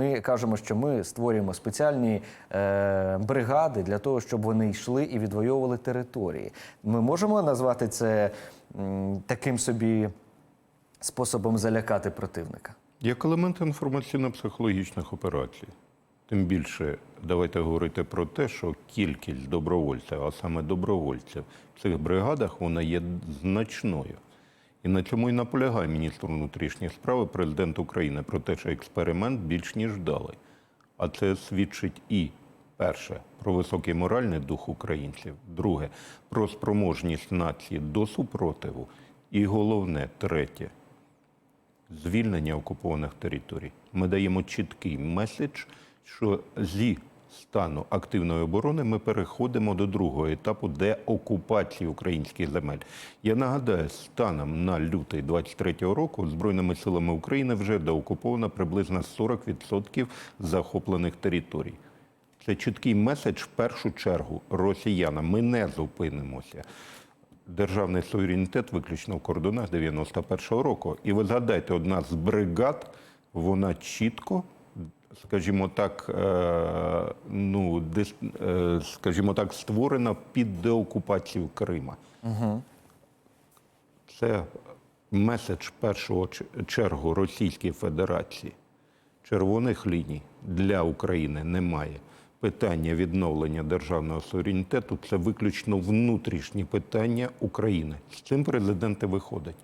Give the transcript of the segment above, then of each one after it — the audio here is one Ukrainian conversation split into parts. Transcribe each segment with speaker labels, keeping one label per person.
Speaker 1: ми кажемо, що ми створюємо спеціальні е, бригади для того, щоб вони йшли і відвоювали території. Ми можемо назвати це м, таким собі способом залякати противника.
Speaker 2: Як елемент інформаційно-психологічних операцій. Тим більше давайте говорити про те, що кількість добровольців, а саме добровольців в цих бригадах, вона є значною. І на цьому і наполягає міністр внутрішніх справ і президент України про те, що експеримент більш ніж вдалий. А це свідчить і перше про високий моральний дух українців, друге про спроможність нації до супротиву, і головне, третє звільнення окупованих територій. Ми даємо чіткий меседж, що зі стану активної оборони ми переходимо до другого етапу деокупації українських земель. Я нагадаю, станом на лютий 23-го року Збройними силами України вже деокуповано приблизно 40% захоплених територій. Це чіткий меседж в першу чергу росіянам. Ми не зупинимося. Державний суверенітет виключно в кордонах 91-го року. І ви згадайте, одна з бригад, вона чітко, скажімо так, е, ну, е, скажімо так, створена під деокупацію Крима. Це меседж ч- чергу Російської Федерації. Червоних ліній для України немає. Питання відновлення державного суверенітету це виключно внутрішні питання України. З цим президент і виходить.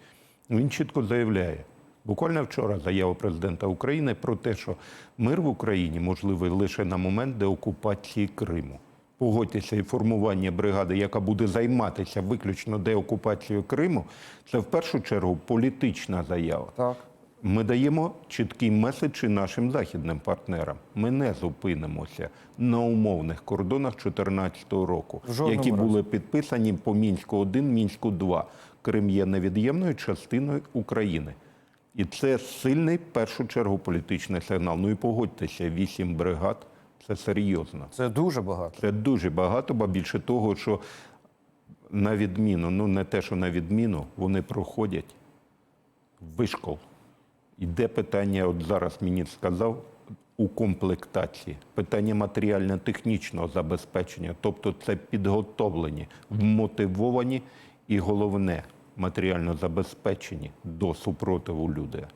Speaker 2: Він чітко заявляє. Буквально вчора заява президента України про те, що мир в Україні можливий лише на момент деокупації Криму. Погодьтеся і формування бригади, яка буде займатися виключно деокупацією Криму, це в першу чергу політична заява.
Speaker 1: Так.
Speaker 2: Ми даємо чіткий меседж і нашим західним партнерам. Ми не зупинимося на умовних кордонах 2014 року, які
Speaker 1: разі.
Speaker 2: були підписані по мінську 1 мінську 2 Крим є невід'ємною частиною України. І це сильний в першу чергу політичний сигнал. Ну і погодьтеся, вісім бригад це серйозно.
Speaker 1: Це дуже багато.
Speaker 2: Це дуже багато, бо більше того, що на відміну, ну не те, що на відміну, вони проходять вишкол. Іде питання, от зараз мені сказав, у комплектації, питання матеріально-технічного забезпечення, тобто це підготовлені, вмотивовані і головне матеріально забезпечені до супротиву люди.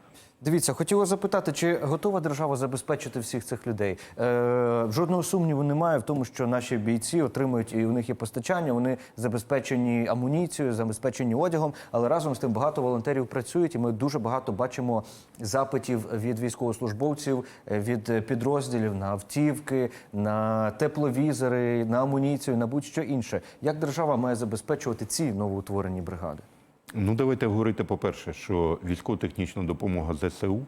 Speaker 1: Дивіться, хотіла запитати, чи готова держава забезпечити всіх цих людей? Е, жодного сумніву немає в тому, що наші бійці отримують і у них є постачання, вони забезпечені амуніцією, забезпечені одягом, але разом з тим багато волонтерів працюють, і ми дуже багато бачимо запитів від військовослужбовців, е, від підрозділів на автівки, на тепловізори, на амуніцію, на будь-що інше. Як держава має забезпечувати ці новоутворені бригади?
Speaker 2: Ну, давайте говорити, по-перше, що військово-технічна допомога ЗСУ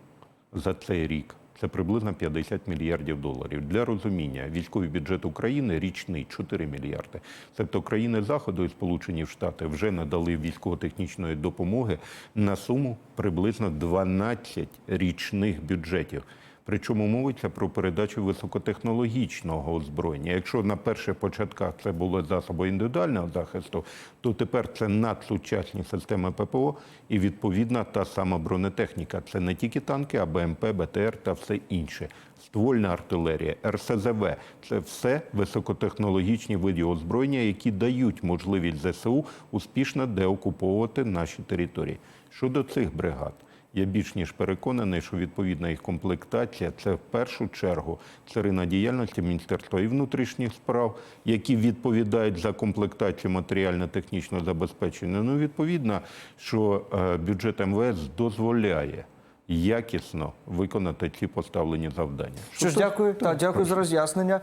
Speaker 2: за цей рік це приблизно 50 мільярдів доларів. Для розуміння, військовий бюджет України річний 4 мільярди. Тобто країни Заходу і Сполучені Штати вже надали військово-технічної допомоги на суму приблизно 12 річних бюджетів. Причому мовиться про передачу високотехнологічного озброєння. Якщо на перших початках це були засоби індивідуального захисту, то тепер це надсучасні системи ППО і відповідна та сама бронетехніка. Це не тільки танки, а БМП, БТР та все інше. Ствольна артилерія, РСЗВ це все високотехнологічні види озброєння, які дають можливість ЗСУ успішно деокуповувати наші території. Щодо цих бригад. Я більш ніж переконаний, що відповідна їх комплектація це в першу чергу царина діяльності Міністерства і внутрішніх справ, які відповідають за комплектацію матеріально-технічного забезпечення. Ну, відповідно, що е, бюджет МВС дозволяє якісно виконати ці поставлені завдання.
Speaker 1: Що ж, дякую, та, дякую за роз'яснення.